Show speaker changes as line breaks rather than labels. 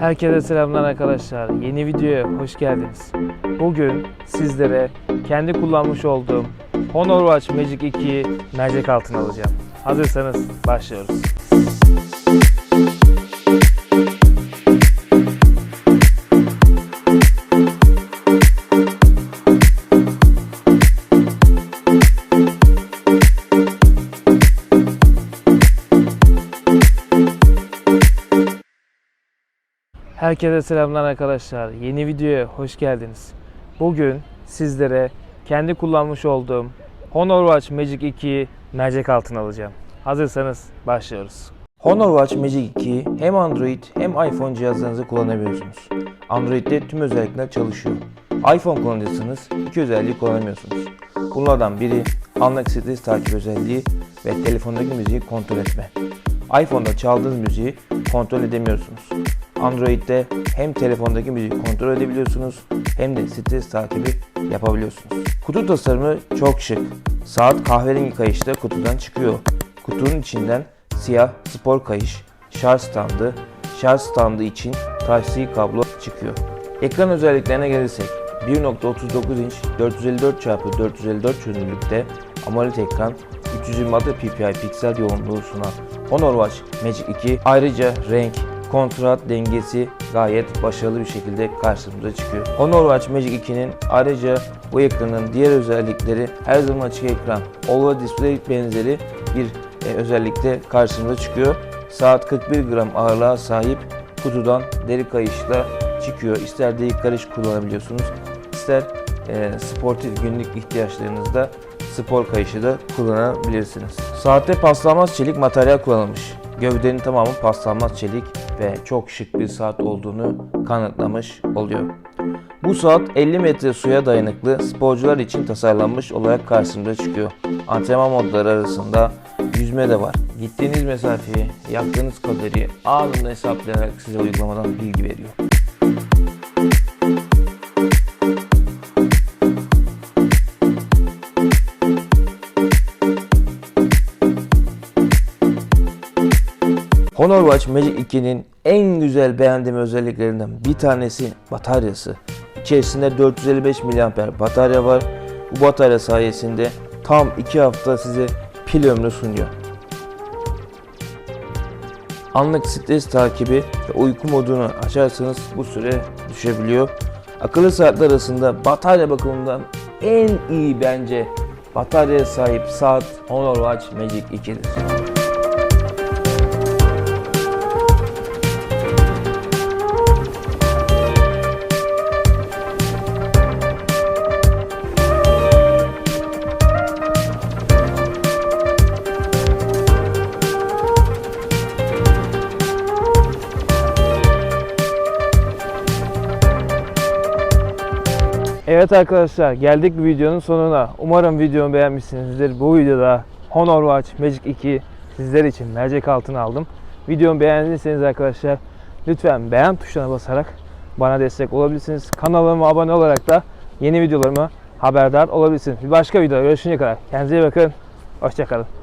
Herkese selamlar arkadaşlar. Yeni videoya hoş geldiniz. Bugün sizlere kendi kullanmış olduğum Honor Watch Magic 2'yi mercek altına alacağım. Hazırsanız başlıyoruz. Herkese selamlar arkadaşlar. Yeni videoya hoş geldiniz. Bugün sizlere kendi kullanmış olduğum Honor Watch Magic 2'yi mercek altına alacağım. Hazırsanız başlıyoruz. Honor Watch Magic 2 hem Android hem iPhone cihazlarınızda kullanabiliyorsunuz. Android'de tüm özellikler çalışıyor. iPhone kullanıcısınız iki özelliği kullanamıyorsunuz. Bunlardan biri anlık stres takip özelliği ve telefondaki müziği kontrol etme. iPhone'da çaldığınız müziği kontrol edemiyorsunuz. Android'de hem telefondaki müziği kontrol edebiliyorsunuz hem de stres takibi yapabiliyorsunuz. Kutu tasarımı çok şık. Saat kahverengi kayışta kutudan çıkıyor. Kutunun içinden siyah spor kayış, şarj standı, şarj standı için Type-C kablo çıkıyor. Ekran özelliklerine gelirsek 1.39 inç 454x454 çözünürlükte AMOLED ekran 326 ppi piksel yoğunluğu sunan Honor Watch Magic 2 ayrıca renk, kontrast dengesi gayet başarılı bir şekilde karşımıza çıkıyor. Honor Watch Magic 2'nin ayrıca bu ekranın diğer özellikleri her zaman açık ekran, OLED display benzeri bir e, özellikte karşımıza çıkıyor. Saat 41 gram ağırlığa sahip kutudan deri kayışla çıkıyor. İster delik karış kullanabiliyorsunuz, ister e, sportif günlük ihtiyaçlarınızda spor kayışı da kullanabilirsiniz. Saatte paslanmaz çelik materyal kullanılmış. Gövdenin tamamı paslanmaz çelik ve çok şık bir saat olduğunu kanıtlamış oluyor. Bu saat 50 metre suya dayanıklı sporcular için tasarlanmış olarak karşımıza çıkıyor. Antrenman modları arasında yüzme de var. Gittiğiniz mesafeyi, yaptığınız kaloriyi anında hesaplayarak size uygulamadan bilgi veriyor. Honor Watch Magic 2'nin en güzel beğendiğim özelliklerinden bir tanesi bataryası. İçerisinde 455 mAh batarya var. Bu batarya sayesinde tam 2 hafta size pil ömrü sunuyor. Anlık stres takibi ve uyku modunu açarsanız bu süre düşebiliyor. Akıllı saatler arasında batarya bakımından en iyi bence bataryaya sahip saat Honor Watch Magic 2'dir. Evet arkadaşlar geldik videonun sonuna. Umarım videomu beğenmişsinizdir. Bu videoda Honor Watch Magic 2 sizler için mercek altına aldım. Videomu beğendiyseniz arkadaşlar lütfen beğen tuşuna basarak bana destek olabilirsiniz. Kanalıma abone olarak da yeni videolarıma haberdar olabilirsiniz. Bir başka videoda görüşünceye kadar kendinize iyi bakın. Hoşçakalın.